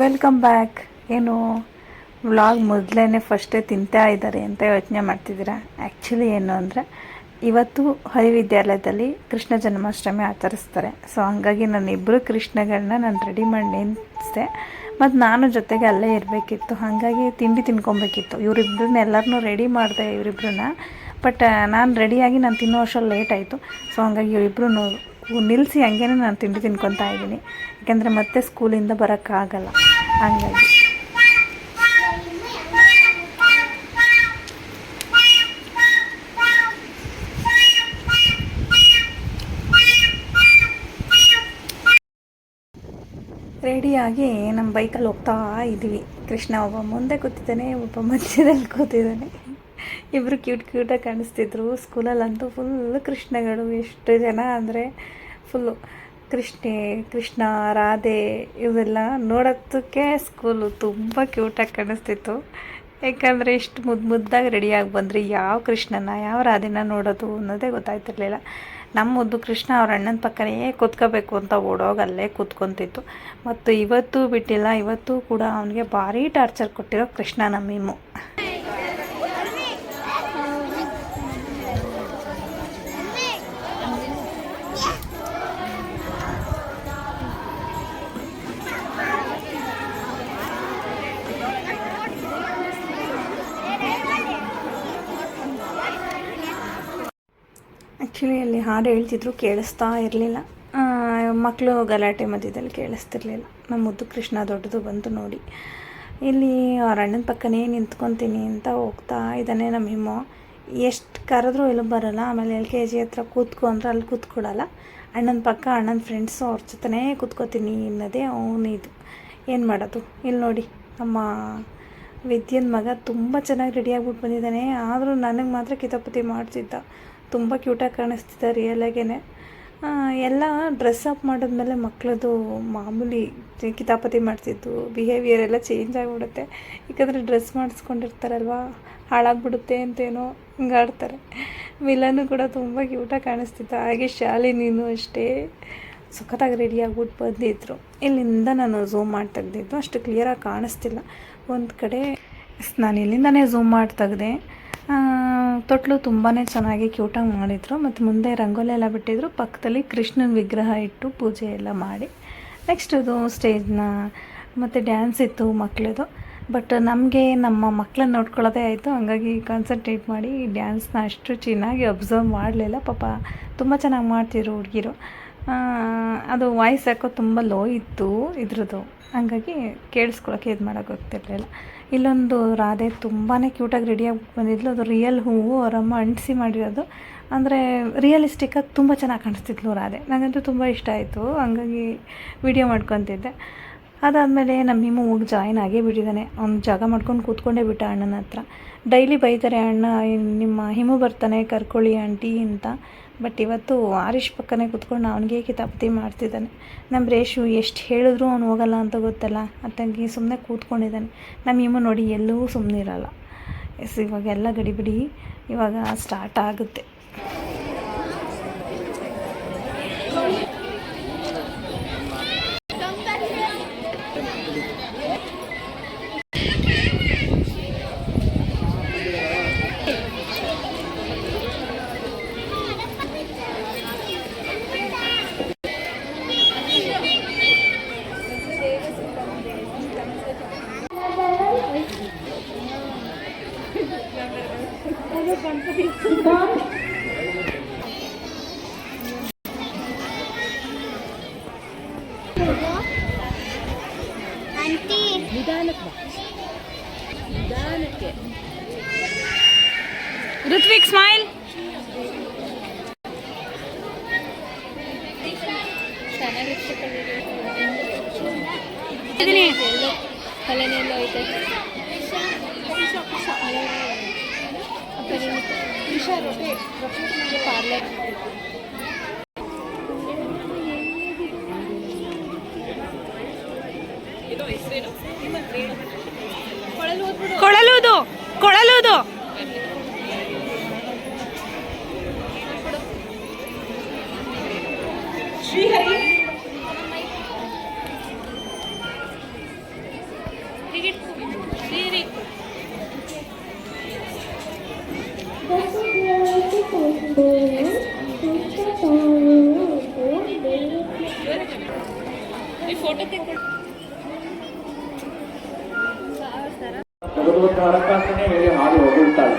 Welcome back ಏನು vlog ಮೊದಲೇ ಫಸ್ಟೇ ತಿಂತಾ ಇದ್ದಾರೆ ಅಂತ ಯೋಚನೆ ಮಾಡ್ತಿದ್ದೀರಾ? ಆ್ಯಕ್ಚುಲಿ ಏನು ಅಂದರೆ, ಇವತ್ತು ಹರಿವಿದ್ಯಾಲಯದಲ್ಲಿ ಕೃಷ್ಣ ಜನ್ಮಾಷ್ಟಮಿ ಆಚರಿಸ್ತಾರೆ. ಸೊ ಹಂಗಾಗಿ ನಾನು ಇಬ್ಬರು ಕೃಷ್ಣಗಳನ್ನ ನಾನು ರೆಡಿ ಮಾಡಿ ನಿಲ್ಲಿಸಿದೆ ಮತ್ತು ನಾನು ಜೊತೆಗೆ ಅಲ್ಲೇ ಇರಬೇಕಿತ್ತು. ಹಾಗಾಗಿ ತಿಂಡಿ ತಿನ್ಕೊಬೇಕಿತ್ತು. ಇವರಿಬ್ಬರನ್ನ ಎಲ್ಲರನ್ನೂ ರೆಡಿ ಮಾಡಿದೆ ಇವರಿಬ್ಬರನ್ನ ಬಟ್ ನಾನು ರೆಡಿಯಾಗಿ ನಾನು ತಿನ್ನೋ ಅಷ್ಟರಲ್ಲಿ ಲೇಟ್ ಆಯಿತು. ಸೊ ಹಂಗಾಗಿ ಇವರಿಬ್ಬರು ನಿಲ್ಲಿಸಿ ಹಂಗೇನೆ ನಾನು ತಿಂಡಿ ತಿನ್ಕೊತಾ ಇದ್ದೀನಿ. ಯಾಕೆಂದರೆ ಮತ್ತೆ ಸ್ಕೂಲಿಂದ ಬರೋಕ್ಕಾಗಲ್ಲ. ಹಂಗಾಗಿ. ರೆಡಿಯಾಗಿ ನಮ್ಮ ಬೈಕಲ್ಲಿ ಹೋಗ್ತಾ ಇದ್ದೀವಿ ಕೃಷ್ಣ ಒಬ್ಬ ಮುಂದೆ ಕೂತಿದ್ದಾನೆ, ಒಬ್ಬ ಮಧ್ಯದಲ್ಲಿ ಕೂತಿದ್ದಾನೆ. ಇಬ್ಬರು ಕ್ಯೂಟ್ ಕ್ಯೂಟಾಗಿ ಕಾಣಿಸ್ತಿದ್ರು. ಸ್ಕೂಲಲ್ಲಂತೂ ಫುಲ್ ಕೃಷ್ಣಗಳು. ಎಷ್ಟು ಜನ ಅಂದರೆ ಫುಲ್ಲು ಕೃಷ್ಣೆ, ಕೃಷ್ಣ, ರಾಧೆ ಇವೆಲ್ಲ ನೋಡೋದಕ್ಕೆ ಸ್ಕೂಲು ತುಂಬ ಕ್ಯೂಟಾಗಿ ಕಾಣಿಸ್ತಿತ್ತು. ಯಾಕಂದರೆ ಇಷ್ಟು ಮುದ್ದು ಮುದ್ದಾಗಿ ರೆಡಿಯಾಗಿ ಬಂದರೆ ಯಾವ ಕೃಷ್ಣನ, ಯಾವ ರಾಧೆನ ನೋಡೋದು ಅನ್ನೋದೇ ಗೊತ್ತಾಯ್ತಿರ್ಲಿಲ್ಲ. ನಮ್ಮ ಮುದ್ದು ಕೃಷ್ಣ ಅವ್ರ ಅಣ್ಣನ ಪಕ್ಕನೇ ಕೂತ್ಕೋಬೇಕು ಅಂತ ಓಡೋಗಿ ಅಲ್ಲೇ ಕೂತ್ಕೊತಿತ್ತು. ಮತ್ತು ಇವತ್ತು ಬಿಟ್ಟಿಲ್ಲ, ಇವತ್ತು ಕೂಡ ಅವನಿಗೆ ಭಾರಿ ಟಾರ್ಚರ್ ಕೊಟ್ಟಿರೋ ಕೃಷ್ಣ ನಮ್ಮಿಮ್ಮು ಆ್ಯಕ್ಚುಲಿ ಅಲ್ಲಿ ಹಾಡು ಹೇಳ್ತಿದ್ರು, ಕೇಳಿಸ್ತಾ ಇರಲಿಲ್ಲ. ಮಕ್ಕಳು ಗಲಾಟೆ ಮಧ್ಯದಲ್ಲಿ ಕೇಳಿಸ್ತಿರ್ಲಿಲ್ಲ. ನಮ್ಮ ಮುದ್ದು ಕೃಷ್ಣ ದೊಡ್ಡದು ಬಂತು ನೋಡಿ, ಇಲ್ಲಿ ಅವ್ರ ಅಣ್ಣನ ಪಕ್ಕನೇ ನಿಂತ್ಕೊತೀನಿ ಅಂತ ಹೋಗ್ತಾ ಇದ್ದಾನೆ ನಮ್ಮ ಹಿಮ್ಮ. ಎಷ್ಟು ಕರೆದ್ರೂ ಎಲ್ಲೂ ಬರೋಲ್ಲ, ಆಮೇಲೆ ಎಲ್ ಕೆ ಜಿ ಹತ್ರ ಕೂತ್ಕೊ ಅಂದ್ರೆ ಅಲ್ಲಿ ಕೂತ್ಕೊಡಲ್ಲ. ಅಣ್ಣನ ಪಕ್ಕ ಅಣ್ಣನ ಫ್ರೆಂಡ್ಸು ಅವ್ರ ಜೊತೆನೇ ಕೂತ್ಕೋತೀನಿ ಅನ್ನೋದೇ ಅವನು ಇದು. ಏನು ಮಾಡೋದು? ಇಲ್ಲಿ ನೋಡಿ, ನಮ್ಮ ವಿದ್ಯನ್ ಮಗ ತುಂಬ ಚೆನ್ನಾಗಿ ರೆಡಿಯಾಗ್ಬಿಟ್ಟು ಬಂದಿದ್ದಾನೆ. ಆದರೂ ನನಗೆ ಮಾತ್ರ ಕಿತಾಪತಿ ಮಾಡ್ತಿದ್ದ. ತುಂಬ ಕ್ಯೂಟಾಗಿ ಕಾಣಿಸ್ತಿದೆ ರಿಯಲಾಗೇ ಎಲ್ಲ ಡ್ರೆಸ್ ಅಪ್ ಮಾಡಿದ್ಮೇಲೆ ಮಕ್ಕಳದು ಮಾಮೂಲಿ ಕಿತಾಪತಿ ಮಾಡ್ತಿದ್ದು ಬಿಹೇವಿಯರ್ ಎಲ್ಲ ಚೇಂಜ್ ಆಗಿಬಿಡುತ್ತೆ. ಯಾಕಂದರೆ ಡ್ರೆಸ್ ಮಾಡಿಸ್ಕೊಂಡಿರ್ತಾರಲ್ವ, ಹಾಳಾಗ್ಬಿಡುತ್ತೆ ಅಂತೇನೋ ಹಿಂಗೆ ಆಡ್ತಾರೆ ವಿಲನು ಕೂಡ ತುಂಬ ಕ್ಯೂಟಾಗಿ ಕಾಣಿಸ್ತಿತ್ತು. ಹಾಗೆ ಶಾಲಿನಿನೂ ಅಷ್ಟೇ. ಸಖತ್ತಾಗಿ ರೆಡಿ ಆಗ್ಬಿಟ್ಟು ಬಂದಿದ್ರು. ಇಲ್ಲಿಂದ ನಾನು ಝೂಮ್ ಮಾಡಿ ತೆಗೆದಿದ್ದು, ಅಷ್ಟು ಕ್ಲಿಯರಾಗಿ ಕಾಣಿಸ್ತಿಲ್ಲ. ಒಂದು ಕಡೆ, ನಾನು ಇಲ್ಲಿಂದನೇ ಝೂಮ್ ಮಾಡಿ ತೆಗ್ದೆ. ತೊಟ್ಲು ತುಂಬಾ ಚೆನ್ನಾಗಿ ಕ್ಯೂಟಾಗಿ ಮಾಡಿದರು. ಮತ್ತು ಮುಂದೆ ರಂಗೋಲಿ ಎಲ್ಲ ಬಿಟ್ಟಿದ್ರು. ಪಕ್ಕದಲ್ಲಿ ಕೃಷ್ಣನ ವಿಗ್ರಹ ಇಟ್ಟು ಪೂಜೆ ಎಲ್ಲ ಮಾಡಿ. ನೆಕ್ಸ್ಟ್ ಅದು ಸ್ಟೇಜ್ನ ಮತ್ತು ಡ್ಯಾನ್ಸ್ ಇತ್ತು ಮಕ್ಕಳದು ಬಟ್ ನಮಗೆ ನಮ್ಮ ಮಕ್ಕಳನ್ನ ನೋಡ್ಕೊಳ್ಳೋದೇ ಆಯಿತು. ಹಂಗಾಗಿ ಕಾನ್ಸಂಟ್ರೇಟ್ ಮಾಡಿ ಡ್ಯಾನ್ಸ್ನ ಅಷ್ಟು ಚೆನ್ನಾಗಿ ಅಬ್ಸರ್ವ್ ಮಾಡಲಿಲ್ಲ. ಪಾಪ ತುಂಬ ಚೆನ್ನಾಗಿ ಮಾಡ್ತಿದ್ರು ಹುಡುಗಿರು. ಅದು ವಾಯ್ಸ್ ಯಾಕೋ ತುಂಬ ಲೋ ಇತ್ತು ಇದ್ರದ್ದು. ಹಂಗಾಗಿ ಕೇಳಿಸ್ಕೊಳಕ್ಕೆ ಇದು ಮಾಡೋಕೆ ಗೊತ್ತಿರಲಿಲ್ಲ ಇಲ್ಲೊಂದು ರಾಧೆ ತುಂಬಾ ಕ್ಯೂಟಾಗಿ ರೆಡಿಯಾಗಿ ಬಂದಿದ್ಲು. ಅದು ರಿಯಲ್ ಹೂವು ಅವರಮ್ಮ ಅಂಟಿಸಿ ಮಾಡಿರೋದು. ಅಂದರೆ ರಿಯಲಿಸ್ಟಿಕ್ಕಾಗಿ ತುಂಬ ಚೆನ್ನಾಗಿ ಕಾಣಿಸ್ತಿದ್ಲು ರಾಧೆ. ನನಗಂತೂ ತುಂಬ ಇಷ್ಟ ಆಯಿತು. ಹಂಗಾಗಿ ವಿಡಿಯೋ ಮಾಡ್ಕೊತಿದ್ದೆ. ಅದಾದಮೇಲೆ ನಮ್ಮ ಹಿಮು ಹೋಗಿ ಜಾಯ್ನ್ ಆಗೇ ಬಿಟ್ಟಿದ್ದಾನೆ. ಅವ್ನು ಜಾಗ ಮಾಡ್ಕೊಂಡು ಕೂತ್ಕೊಂಡೇ ಬಿಟ್ಟ ಅಣ್ಣನ ಹತ್ರ. ಡೈಲಿ ಬೈತಾರೆ, ಅಣ್ಣ ನಿಮ್ಮ ಹಿಮು ಬರ್ತಾನೆ, ಕರ್ಕೊಳ್ಳಿ ಆಂಟಿ ಅಂತ. ಬಟ್ ಇವತ್ತು ಆರೀಶ್ ಪಕ್ಕನೇ ಕೂತ್ಕೊಂಡು ಅವನಿಗೆ ಕಿತಾಪತಿ ಮಾಡ್ತಿದ್ದಾನೆ? ನಮ್ಮ ರೇಷು ಎಷ್ಟು ಹೇಳಿದ್ರೂ ಅವ್ನು ಹೋಗಲ್ಲ ಅಂತ ಗೊತ್ತಲ್ಲ? ಅತ್ತಂಗಿ ಸುಮ್ಮನೆ ಕೂತ್ಕೊಂಡಿದ್ದಾನೆ. ನಮ್ಮ ಇಮ್ಮ ನೋಡಿ ಎಲ್ಲೂ ಸುಮ್ಮನೆ ಇರಲ್ಲ ಎಸ್, ಇವಾಗೆಲ್ಲ ಗಡಿಬಿಡಿ ಇವಾಗ ಸ್ಟಾರ್ಟ್ ಆಗುತ್ತೆ. ಆಂಟಿ ನಿಧಾನಕ್ಕೆ ಬಾ ನಿಧಾನಕ್ಕೆ ಋತ್ವಿಕ್ ಸ್ಮೈಲ್ ಇದೀನಿ ಕಲೆನೆಲ್ಲ ಐತೆ ಪಾರ್ಲರ್ ಕೊಳಲುದು ಹಣಕಾಸಿನೇ ಮೇಲೆ ಹಾಡು ಹೊಗಳ್ತಾಳೆ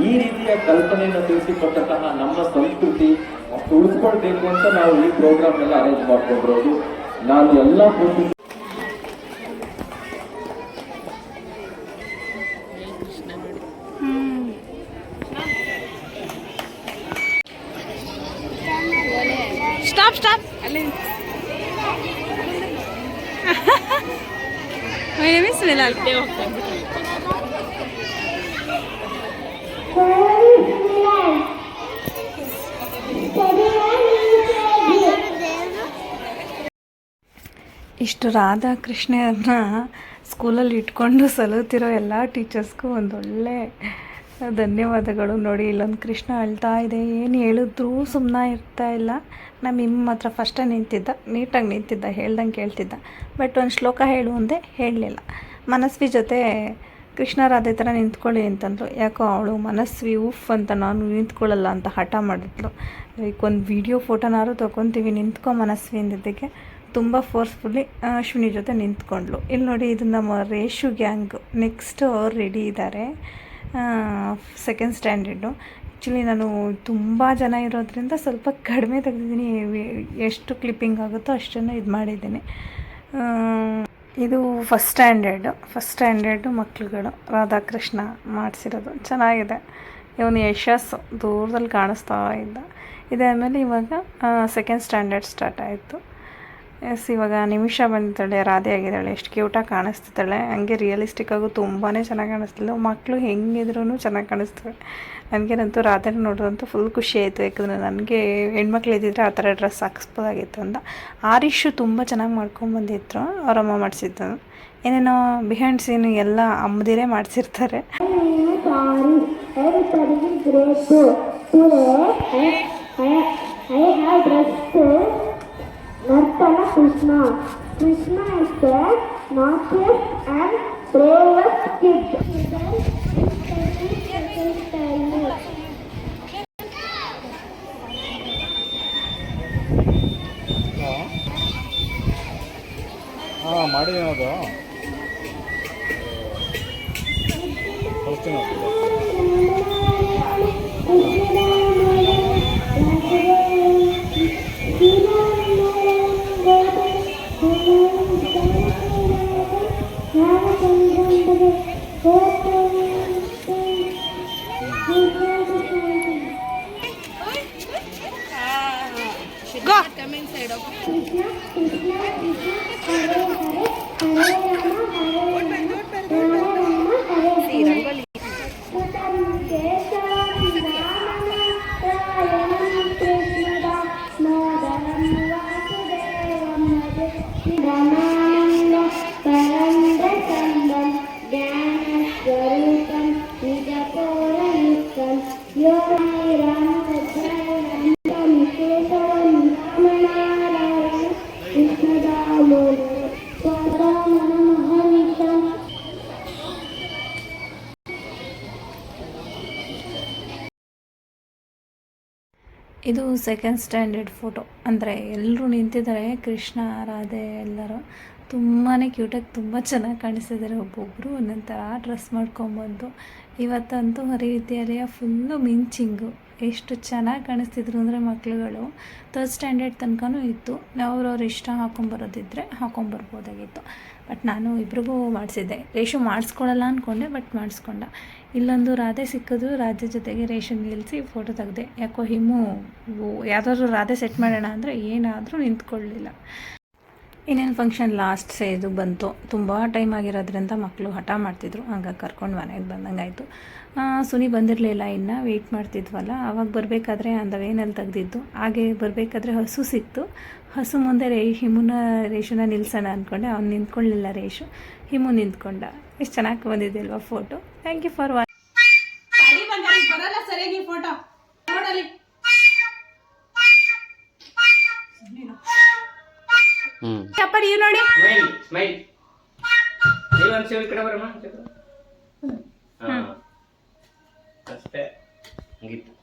ಈ ರೀತಿಯ ಕಲ್ಪನೆಯನ್ನು ತಿಳಿಸಿಕೊಟ್ಟಂತಹ ನಮ್ಮ ಸಂಸ್ಕೃತಿ ಉಳಿಸ್ಕೊಳ್ಬೇಕು ಅಂತ ನಾವು ಈ ಪ್ರೋಗ್ರಾಮ್ ಎಲ್ಲ ಅರೇಂಜ್ ಮಾಡ್ಕೊಂಡಿರೋದು ನಾನು ಎಲ್ಲ ಮೈ name is ಮಿಲಾಲ್ ಇಷ್ಟು ರಾಧಾ ಕೃಷ್ಣ ಇಷ್ಟು ರಾಧಾಕೃಷ್ಣರನ್ನ ಸ್ಕೂಲಲ್ಲಿ ಇಟ್ಕೊಂಡು ಸಲುತ್ತಿರೋ ಎಲ್ಲ ಟೀಚರ್ಸ್ಗೂ ಒಂದೊಳ್ಳೆ ಧನ್ಯವಾದಗಳು ನೋಡಿ, ಇಲ್ಲೊಂದು ಕೃಷ್ಣ ಅಳ್ತಾ ಇದೆ, ಏನು ಹೇಳಿದ್ರೂ ಸುಮ್ಮನೆ ಇರ್ತಾ ಇಲ್ಲ. ನಮ್ಮ ಇಮ್ಮ ಹತ್ರ ಫಸ್ಟೇ ನಿಂತಿದ್ದ, ನೀಟಾಗಿ ನಿಂತಿದ್ದ, ಹೇಳ್ದಂಗೆ ಕೇಳ್ತಿದ್ದ. ಬಟ್ ಒಂದು ಶ್ಲೋಕ ಹೇಳು ಅಂದೆ, ಹೇಳಲಿಲ್ಲ. ಮನಸ್ವಿ ಜೊತೆ ಕೃಷ್ಣ ರಾಧೆ ಥರ ನಿಂತ್ಕೊಳ್ಳಿ ಅಂತಂದರು. ಯಾಕೋ ಅವಳು ಮನಸ್ವಿ ಉಫ್ ಅಂತ ನಾನು ನಿಂತ್ಕೊಳ್ಳಲ್ಲ ಅಂತ ಹಠ ಮಾಡಿದ್ಲು. ಈಗ ಒಂದು ವೀಡಿಯೋ ಫೋಟೋನಾರು ತೊಗೊತೀವಿ, ನಿಂತ್ಕೊ ಮನಸ್ವಿ ಅಂದಿದ್ದಕ್ಕೆ. ತುಂಬ ಫೋರ್ಸ್ಫುಲ್ಲಿ ಅಶ್ವಿನಿ ಜೊತೆ ನಿಂತ್ಕೊಂಡ್ಲು ಇಲ್ಲಿ ನೋಡಿ ಇದು ನಮ್ಮ ರೇಷು ಗ್ಯಾಂಗ್ ನೆಕ್ಸ್ಟ್ ಅವ್ರು ರೆಡಿ ಇದ್ದಾರೆ ಸೆಕೆಂಡ್ ಸ್ಟ್ಯಾಂಡರ್ಡು ಆ್ಯಕ್ಚುಲಿ ನಾನು ತುಂಬ ಜನ ಇರೋದ್ರಿಂದ ಸ್ವಲ್ಪ ಕಡಿಮೆ ತೆಗೆದಿದ್ದೀನಿ. ಎಷ್ಟು ಕ್ಲಿಪ್ಪಿಂಗ್ ಆಗುತ್ತೋ ಅಷ್ಟನ್ನು ಇದು ಮಾಡಿದ್ದೀನಿ. ಇದು ಫಸ್ಟ್ ಸ್ಟ್ಯಾಂಡರ್ಡು ಫಸ್ಟ್ ಸ್ಟ್ಯಾಂಡರ್ಡು ಮಕ್ಳುಗಳು ರಾಧಾಕೃಷ್ಣ ಮಾಡಿಸಿರೋದು. ಚೆನ್ನಾಗಿದೆ. ಇವನು ಯಶಸ್ಸು. ದೂರದಲ್ಲಿ ಕಾಣಿಸ್ತಾ ಇದ್ದ ಇದಾದಮೇಲೆ ಇವಾಗ ಸೆಕೆಂಡ್ ಸ್ಟ್ಯಾಂಡರ್ಡ್ ಸ್ಟಾರ್ಟ್ ಆಯಿತು. ಎಸ್ ಇವಾಗ ನಿಮಿಷ ಬಂದಿದ್ದಾಳೆ, ರಾಧೆ ಆಗಿದ್ದಾಳೆ, ಎಷ್ಟು ಕ್ಯೂಟಾಗಿ ಕಾಣಿಸ್ತಿದ್ದಾಳೆ. ಹಂಗೆ ರಿಯಲಿಸ್ಟಿಕ್ ಆಗು ತುಂಬಾ ಚೆನ್ನಾಗಿ ಕಾಣಿಸ್ತಿಲ್ಲ. ಮಕ್ಕಳು ಹೆಂಗಿದ್ರೂ ಚೆನ್ನಾಗಿ ಕಾಣಿಸ್ತವೆ ನನಗೇನಂತೂ ರಾಧೆ ನೋಡೋದಂತೂ ಫುಲ್ ಖುಷಿ ಆಯಿತು. ಯಾಕಂದರೆ ನನಗೆ ಹೆಣ್ಮಕ್ಳು ಇದ್ದಿದ್ರೆ ಆ ಥರ ಡ್ರೆಸ್ ಹಾಕಿಸ್ಬೋದಾಗಿತ್ತು ಅಂತ. ಆರಿಶು ತುಂಬ ಚೆನ್ನಾಗಿ ಮಾಡ್ಕೊಂಡ್ಬಂದಿದ್ರು ಅವರಮ್ಮ ಮಾಡಿಸಿದ್ದು ಏನೇನೋ ಬಿಹೈಂಡ್ ಸೀನ್ ಎಲ್ಲ ಅಮ್ಮದಿರೇ ಮಾಡಿಸಿರ್ತಾರೆ. Nartana Krishna. Krishna is the naughtiest and bravest kid ಮಾಡಿ ಅದು ಹೋಗ್ತೀನಿ ಇದು ಸೆಕೆಂಡ್ ಸ್ಟ್ಯಾಂಡರ್ಡ್ ಫೋಟೋ ಅಂದರೆ ಎಲ್ಲರೂ ನಿಂತಿದ್ದಾರೆ, ಕೃಷ್ಣ, ರಾಧೆ ಎಲ್ಲರೂ. ತುಂಬಾ ಕ್ಯೂಟಾಗಿ ತುಂಬ ಚೆನ್ನಾಗಿ ಕಾಣಿಸ್ತಿದ್ದಾರೆ ಒಬ್ಬೊಬ್ಬರು ಒಂದೊಂದು ಥರ ಡ್ರೆಸ್ ಮಾಡ್ಕೊಂಬಂದು. ಇವತ್ತಂತೂ ರೀತಿಯಲ್ಲಿ ಫುಲ್ಲು ಮಿಂಚಿಂಗು ಎಷ್ಟು ಚೆನ್ನಾಗಿ ಕಾಣಿಸ್ತಿದ್ರು ಅಂದರೆ ಮಕ್ಕಳುಗಳು ತರ್ಡ್ ಸ್ಟ್ಯಾಂಡರ್ಡ್ ತನಕನೂ ಇತ್ತು. ಅವ್ರವ್ರ ಇಷ್ಟ ಹಾಕೊಂಬರೋದಿದ್ದರೆ ಹಾಕೊಂಬರ್ಬೋದಾಗಿತ್ತು ಬಟ್ ನಾನು ಇಬ್ರಿಗೂ ಮಾಡಿಸಿದ್ದೆ. ರೇಷು ಮಾಡಿಸ್ಕೊಳ್ಳಲ್ಲ ಅಂದ್ಕೊಂಡೆ ಬಟ್ ಮಾಡಿಸ್ಕೊಂಡ. ಇಲ್ಲೊಂದು ರಾಧೆ ಸಿಕ್ಕಿದ್ರು, ರಾಧೆ ಜೊತೆಗೆ ರೇಷನ್ ನಿಲ್ಲಿಸಿ ಫೋಟೋ ತೆಗೆದೆ. ಯಾಕೋ ಹಿಮು, ಯಾವುದಾದ್ರೂ ರಾಧೆ ಸೆಟ್ ಮಾಡೋಣ ಅಂದರೆ ಏನಾದರೂ ನಿಂತ್ಕೊಳ್ಳಲಿಲ್ಲ ಇನ್ನೇನು ಫಂಕ್ಷನ್ ಲಾಸ್ಟ್ ಸೇದು ಬಂತು, ತುಂಬ ಟೈಮ್ ಆಗಿರೋದ್ರಿಂದ ಮಕ್ಕಳು ಹಠ ಮಾಡ್ತಿದ್ರು ಹಂಗಾಗಿ ಕರ್ಕೊಂಡು ಮನೆಗೆ ಬಂದಂಗೆ ಆಯಿತು ಸುನಿ ಬಂದಿರಲಿಲ್ಲ, ಇನ್ನು ವೆಯ್ಟ್ ಮಾಡ್ತಿದ್ವಲ್ಲ ಆವಾಗ ಬರಬೇಕಾದ್ರೆ ಅಂದವೇನಲ್ಲಿ ತೆಗ್ದಿದ್ದು, ಹಾಗೆ ಬರಬೇಕಾದ್ರೆ ಹಸು ಸಿಕ್ತು. ಹಸು ಮುಂದೆ ರೇ, ಹಿಮುನ ರೇಷನ ನಿಲ್ಸೋಣ ಅಂದ್ಕೊಂಡೆ ಅವ್ನು ನಿಂತ್ಕೊಳ್ಳಿಲ್ಲ ರೇಷು, ಹಿಮು ನಿಂತ್ಕೊಂಡ. ಎಷ್ಟು ಚೆನ್ನಾಗಿ ಬಂದಿದೆ photo thank you for watch ನೀವು ನೋಡಿ. Smile smile. ನೀವು ಒಂದು ಸೇವ್ ಕಡೆ ಬರಮ್ಮ. ಅಷ್ಟೇ. ಮುಗೀತು.